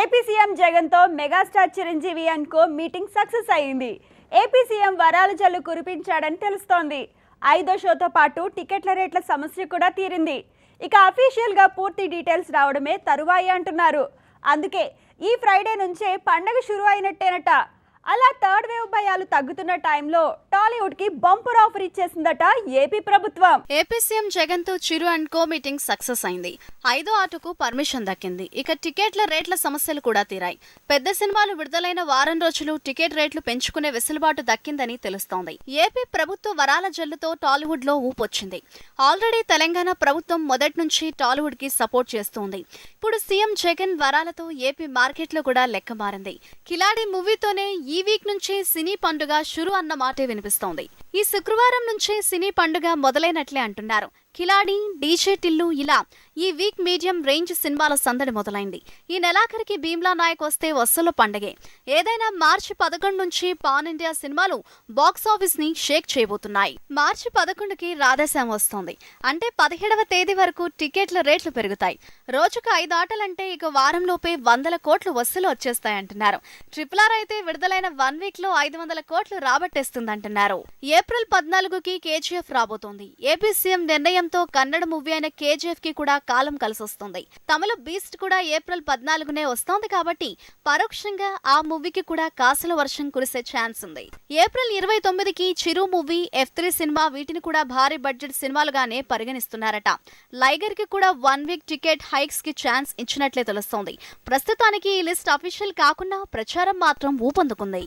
AP CM జగన్తో megastar Chiranjeevi అనుకో meeting success అయింది ఏపీ సీఎం వరాల జల్లు కురిపించాడని తెలుస్తోంది. ఐదో షోతో పాటు టికెట్ల రేట్ల సమస్య కూడా తీరింది. ఇక అఫీషియల్గా పూర్తి డీటెయిల్స్ రావడమే తరువాయి అంటున్నారు. అందుకే ఈ ఫ్రైడే నుంచే పండగ షురు అయినట్టేనట. అలా రూపాయలు తగ్గుతున్న టైంలో టాలీవుడ్కి బంపర్ ఆఫర్ ఇచ్చేసిందట ఏపీ ప్రభుత్వం. ఏపీ సీఎం జగన్తో Chiru and co meeting success అయింది. ఐదో ఆటకు పర్మిషన్ దక్కింది. ఇక టికెట్ల రేట్ల సమస్యలు కూడా తీరాయి. పెద్ద సినిమాలు విడుదలైన వారం రోజులు టికెట్ రేట్లు పెంచుకునే వెసులుబాటు దక్కిందని తెలుస్తోంది. ఏపీ ప్రభుత్వ వరాల జల్లుతో టాలీవుడ్లో ఊపొచ్చింది. ఆల్రెడీ తెలంగాణ ప్రభుత్వం మొదటి నుంచి టాలీవుడ్కి సపోర్ట్ చేస్తోంది. ఇప్పుడు సీఎం జగన్ వరాలతో ఏపీ మార్కెట్లో కూడా లెక్క మారింది. కిలాడి మూవీతోనే ఈ వీక్ నుంచి సినీ పండుగ షురు అన్న మాటే వినిపిస్తోంది. ఈ శుక్రవారం నుంచే సినీ పండుగ మొదలైనట్లే అంటున్నారు. కిలాడి డీజే టిల్లు ఇలా ఈ వీక్ మీడియం రేంజ్ సినిమాల సందడి మొదలైంది. ఈ నెలాఖరికి భీమ్లా నాయక్ వస్తే వసూల పండగే. ఏదైనా మార్చి పదకొండు నుంచి పాన్ ఇండియా సినిమాలు బాక్సాఫీస్ని షేక్ చేయబోతున్నాయి. మార్చి పదకొండుకి రాధేశ్యాం వస్తోంది. అంటే పదిహేడవ తేదీ వరకు టికెట్ల రేట్లు పెరుగుతాయి. రోజుకు ఐదు ఆటలంటే ఇక వారంలోపే వందల కోట్లు వసూలు వచ్చేస్తాయంటున్నారు. ట్రిపుల్ ఆర్ అయితే విడుదలైన వన్ వీక్లో ఐదు వందల కోట్లు రాబట్టేస్తుందంటున్నారు. ఏప్రిల్ పద్నాలుగుకి కేజీఎఫ్ రాబోతోంది. ఏపీ సీఎం నిర్ణయంతో కన్నడ మూవీ అయిన కేజీఎఫ్కి కూడా కాలం కలిసొస్తుంది. తమిళ బీస్ట్ కూడా ఏప్రిల్ పద్నాలుగునే వస్తోంది కాబట్టి పరోక్షంగా ఆ మూవీకి కూడా కాసుల వర్షం కురిసే ఛాన్స్ ఉంది. ఏప్రిల్ ఇరవై తొమ్మిదికి Chiru movie F three cinema వీటిని కూడా భారీ బడ్జెట్ సినిమాలుగానే పరిగణిస్తున్నారట. లైగర్కి కూడా వన్ వీక్ టికెట్ హైక్స్కి ఛాన్స్ ఇచ్చినట్లే తెలుస్తోంది. ప్రస్తుతానికి ఈ లిస్ట్ అఫీషియల్ కాకుండా ప్రచారం మాత్రం ఊపందుకుంది.